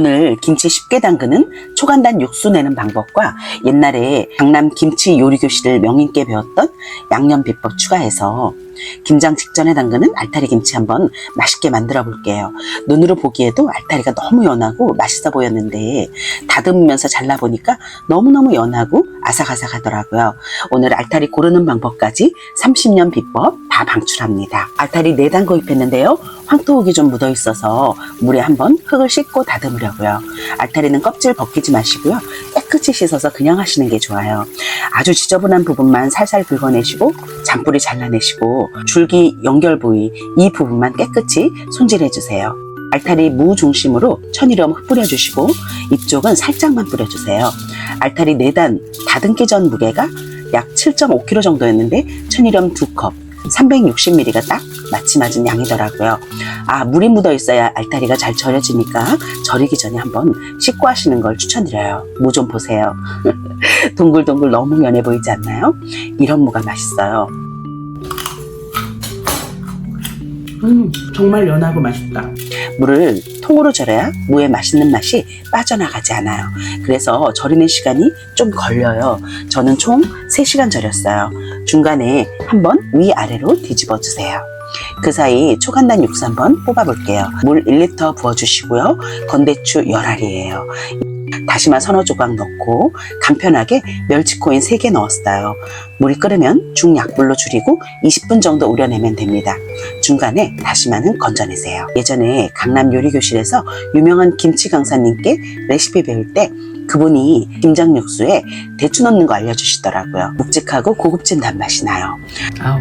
오늘 김치 쉽게 담그는 초간단 육수 내는 방법과 옛날에 강남 김치 요리 교실을 명인께 배웠던 양념 비법 추가해서 김장 직전에 담그는 알타리 김치 한번 맛있게 만들어 볼게요. 눈으로 보기에도 알타리가 너무 연하고 맛있어 보였는데 다듬으면서 잘라 보니까 너무너무 연하고 아삭아삭하더라고요. 오늘 알타리 고르는 방법까지 30년 비법 다 방출합니다. 알타리 4단 구입했는데요. 황토옥이 좀 묻어 있어서 물에 한번 흙을 씻고 다듬으려고요. 알타리는 껍질 벗기지 마시고요. 깨끗이 씻어서 그냥 하시는 게 좋아요. 아주 지저분한 부분만 살살 긁어내시고 잔뿌리 잘라내시고 줄기 연결 부위 이 부분만 깨끗이 손질해 주세요. 알타리 무 중심으로 천일염 흙 뿌려주시고 이쪽은 살짝만 뿌려주세요. 알타리 4단 다듬기 전 무게가 약 7.5kg 정도였는데 천일염 2컵 360ml가 딱 마치 맞은 양이더라고요. 아 물이 묻어 있어야 알타리가 잘 절여지니까 절이기 전에 한번 씻고 하시는 걸 추천드려요. 무 좀 보세요. 동글동글 너무 연해 보이지 않나요? 이런 무가 맛있어요. 음, 정말 연하고 맛있다. 물을 통으로 절여야 무의 맛있는 맛이 빠져나가지 않아요. 그래서 절이는 시간이 좀 걸려요. 저는 총 3시간 절였어요. 중간에 한번 위아래로 뒤집어 주세요. 그 사이 초간단 육수 한번 뽑아볼게요. 물 1리터 부어주시고요. 건대추 열알이에요. 다시마 서너 조각 넣고 간편하게 멸치코인 3개 넣었어요. 물이 끓으면 중약불로 줄이고 20분 정도 우려내면 됩니다. 중간에 다시마는 건져내세요. 예전에 강남 요리교실에서 유명한 김치 강사님께 레시피 배울 때 그분이 김장 육수에 대추 넣는 거 알려주시더라고요. 묵직하고 고급진 단맛이 나요. 아우.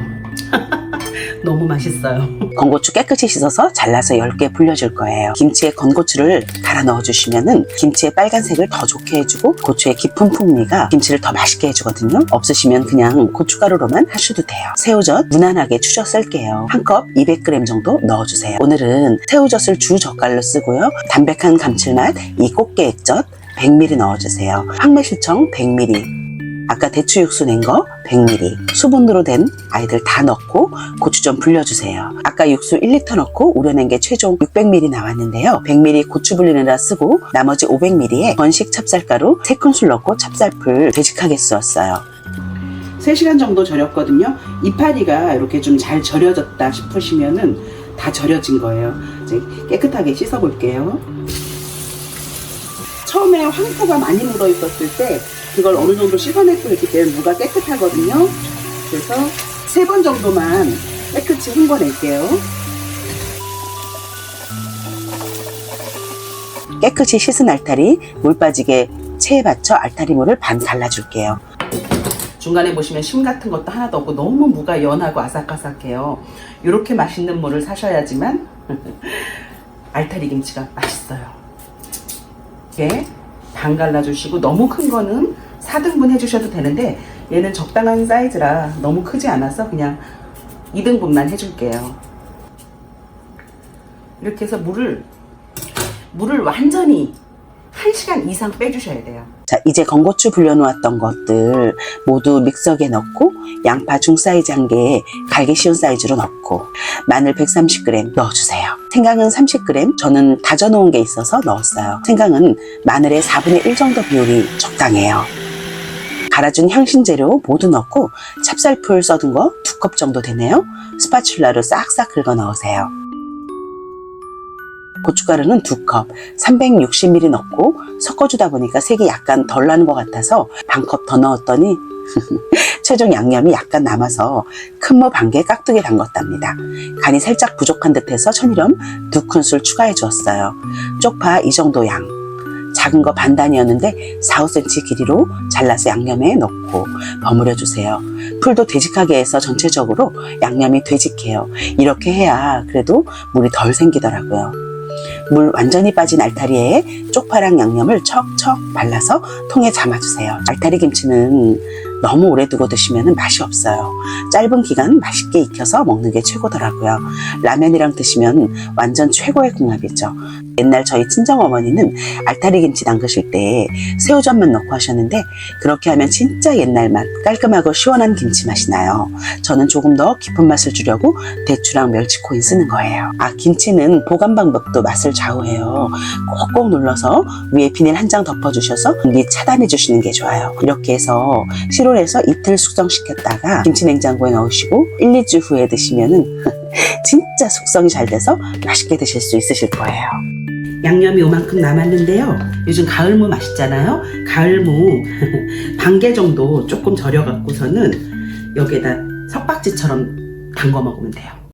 너무 맛있어요. 건고추 깨끗이 씻어서 잘라서 10개 불려줄 거예요. 김치에 건고추를 갈아 넣어주시면은 김치의 빨간색을 더 좋게 해주고 고추의 깊은 풍미가 김치를 더 맛있게 해주거든요. 없으시면 그냥 고춧가루로만 하셔도 돼요. 새우젓 무난하게 추져 쓸게요. 한 컵 200g 정도 넣어주세요. 오늘은 새우젓을 주 젓갈로 쓰고요. 담백한 감칠맛 이 꽃게 액젓 100ml 넣어주세요. 황매실청 100ml. 아까 대추 육수 낸 거 100ml 수분으로 된 아이들 다 넣고 고추 좀 불려주세요. 아까 육수 1리터 넣고 우려낸 게 최종 600ml 나왔는데요. 100ml 고추 불리느라 쓰고 나머지 500ml에 건식 찹쌀가루 3큰술 넣고 찹쌀풀 되직하게 쓰었어요. 3시간 정도 절였거든요. 이파리가 이렇게 좀 잘 절여졌다 싶으시면은 다 절여진 거예요. 이제 깨끗하게 씻어 볼게요. 처음에 황토가 많이 묻어 있었을 때 그걸 어느 정도 씻어내고 있기 때문에 무가 깨끗하거든요. 그래서 세 번 정도만 깨끗이 헹궈낼게요. 깨끗이 씻은 알타리 물 빠지게 체에 받쳐 알타리 물을 반 갈라줄게요. 중간에 보시면 심 같은 것도 하나도 없고 너무 무가 연하고 아삭아삭해요. 이렇게 맛있는 물을 사셔야지만 알타리 김치가 맛있어요. 이게 반 갈라주시고 너무 큰 거는 4등분 해주셔도 되는데 얘는 적당한 사이즈라 너무 크지 않아서 그냥 2등분만 해줄게요. 이렇게 해서 물을 물을 완전히 1시간 이상 빼주셔야 돼요. 자, 이제 건고추 불려놓았던 것들 모두 믹서기에 넣고 양파 중사이즈 한 개에 갈기 쉬운 사이즈로 넣고 마늘 130g 넣어주세요. 생강은 30g, 저는 다져놓은 게 있어서 넣었어요. 생강은 마늘의 4분의 1 정도 비율이 적당해요. 갈아준 향신 재료 모두 넣고 찹쌀풀 써둔 거 두 컵 정도 되네요. 스파츌라로 싹싹 긁어 넣으세요. 고춧가루는 두 컵, 360ml 넣고 섞어주다 보니까 색이 약간 덜 나는 것 같아서 반컵 더 넣었더니 최종 양념이 약간 남아서 큰무 반개 깍두기 담궜답니다. 간이 살짝 부족한 듯해서 천일염 두 큰술 추가해 주었어요. 쪽파 이 정도 양. 작은 거 반단이었는데 4, 5cm 길이로 잘라서 양념에 넣고 버무려 주세요. 풀도 되직하게 해서 전체적으로 양념이 되직해요. 이렇게 해야 그래도 물이 덜 생기더라고요. 물 완전히 빠진 알타리에 쪽파랑 양념을 척척 발라서 통에 담아주세요. 알타리 김치는 너무 오래 두고 드시면 맛이 없어요. 짧은 기간 맛있게 익혀서 먹는 게 최고더라고요. 라면이랑 드시면 완전 최고의 궁합이죠. 옛날 저희 친정어머니는 알타리 김치 담그실 때 새우젓만 넣고 하셨는데 그렇게 하면 진짜 옛날 맛 깔끔하고 시원한 김치 맛이 나요. 저는 조금 더 깊은 맛을 주려고 대추랑 멸치코인 쓰는 거예요. 아 김치는 보관 방법도 맛을 좌우해요. 꼭꼭 눌러서 위에 비닐 한 장 덮어주셔서 공기 차단해 주시는 게 좋아요. 이렇게 해서 실온에서 이틀 숙성시켰다가 김치 냉장고에 넣으시고 1, 2주 후에 드시면은 진짜 숙성이 잘 돼서 맛있게 드실 수 있으실 거예요. 양념이 요만큼 남았는데요. 요즘 가을무 맛있잖아요. 가을무 반 개 정도 조금 절여갖고서는 여기에다 석박지처럼 담궈 먹으면 돼요.